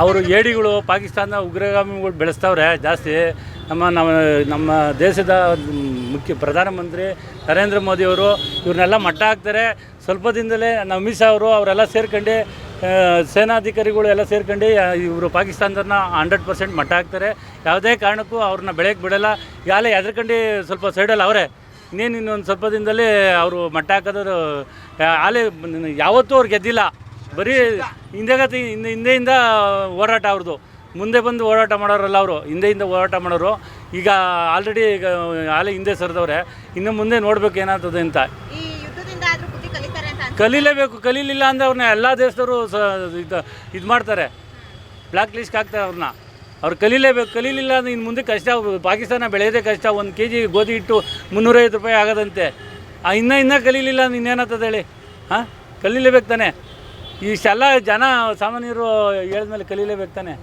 ಅವರು ಏಡಿಗಳು ಪಾಕಿಸ್ತಾನ ಉಗ್ರಗಾಮಿಗಳು ಬೆಳೆಸ್ತಾವ್ರೆ ಜಾಸ್ತಿ. ನಮ್ಮ ನಮ್ಮ ನಮ್ಮ ದೇಶದ ಮುಖ್ಯ ಪ್ರಧಾನಮಂತ್ರಿ ನರೇಂದ್ರ ಮೋದಿಯವರು ಇವ್ರನ್ನೆಲ್ಲ ಮಟ್ಟ ಹಾಕ್ತಾರೆ. ಸ್ವಲ್ಪ ದಿನದಲ್ಲೇ ನಮ್ಮ ಅಮಿತ್ ಶಾ ಅವರು ಅವರೆಲ್ಲ ಸೇರ್ಕೊಂಡು ಸೇನಾಧಿಕಾರಿಗಳು ಎಲ್ಲ ಸೇರ್ಕೊಂಡು ಇವರು ಪಾಕಿಸ್ತಾನದನ್ನ ಹಂಡ್ರೆಡ್ ಪರ್ಸೆಂಟ್ ಮಟ್ಟ ಹಾಕ್ತಾರೆ. ಯಾವುದೇ ಕಾರಣಕ್ಕೂ ಅವ್ರನ್ನ ಬೆಳೆಯಕ್ಕೆ ಬಿಡೋಲ್ಲ. ಯಾಲೆ ಎದ್ರಕಂಡು ಸ್ವಲ್ಪ ಸೈಡಲ್ಲ ಅವರೇ. ಇನ್ನೇನು ಇನ್ನೊಂದು ಸ್ವಲ್ಪ ದಿನದಲ್ಲಿ ಅವರು ಮಟ್ಟ ಹಾಕೋದ್ರು ಆಲೆ ಯಾವತ್ತೂ ಅವ್ರು ಗೆದ್ದಿಲ್ಲ. ಬರೀ ಹಿಂದೆಗತಿ ಹಿಂದೆ ಹಿಂದೆಯಿಂದ ಹೋರಾಟ ಅವ್ರದ್ದು. ಮುಂದೆ ಬಂದು ಹೋರಾಟ ಮಾಡೋರಲ್ಲ ಅವರು. ಹಿಂದೆಯಿಂದ ಹೋರಾಟ ಮಾಡೋರು. ಈಗ ಆಲ್ರೆಡಿ ಈಗ ಆಲೆ ಹಿಂದೆ ಸರಿದವ್ರೆ. ಇನ್ನು ಮುಂದೆ ನೋಡಬೇಕು ಏನಾಗ್ತದೆ ಅಂತ. ಕಲೀಲೇಬೇಕು. ಕಲೀಲಿಲ್ಲ ಅಂದರೆ ಅವ್ರನ್ನ ಎಲ್ಲ ದೇಶದವರು ಸ ಇದು ಇದು ಮಾಡ್ತಾರೆ. ಬ್ಲ್ಯಾಕ್ ಲಿಸ್ಟ್ ಹಾಕ್ತಾರೆ ಅವ್ರನ್ನ ಅವ್ರು ಕಲೀಲೇಬೇಕು. ಕಲೀಲಿಲ್ಲ ಅಂದ್ರೆ ಇನ್ನು ಮುಂದೆ ಕಷ್ಟ ಪಾಕಿಸ್ತಾನ ಬೆಳೆಯೋದೇ ಕಷ್ಟ. ಒಂದು ಕೆ ಜಿ ಗೋಧಿ ಹಿಟ್ಟು ಮುನ್ನೂರೈವತ್ತು ರೂಪಾಯಿ ಆಗೋದಂತೆ. ಆ ಇನ್ನೂ ಇನ್ನೂ ಕಲೀಲಿಲ್ಲ ಅಂದ್ರೆ ಇನ್ನೇನಾಗ್ತದೆ ಹೇಳಿ? ಹಾಂ? ಕಲೀಲೇಬೇಕು ತಾನೆ? ಇಷ್ಟೆಲ್ಲ ಜನ ಸಾಮಾನ್ಯರು ಹೇಳಿದ್ಮೇಲೆ ಕಲೀಲೇಬೇಕು ತಾನೆ.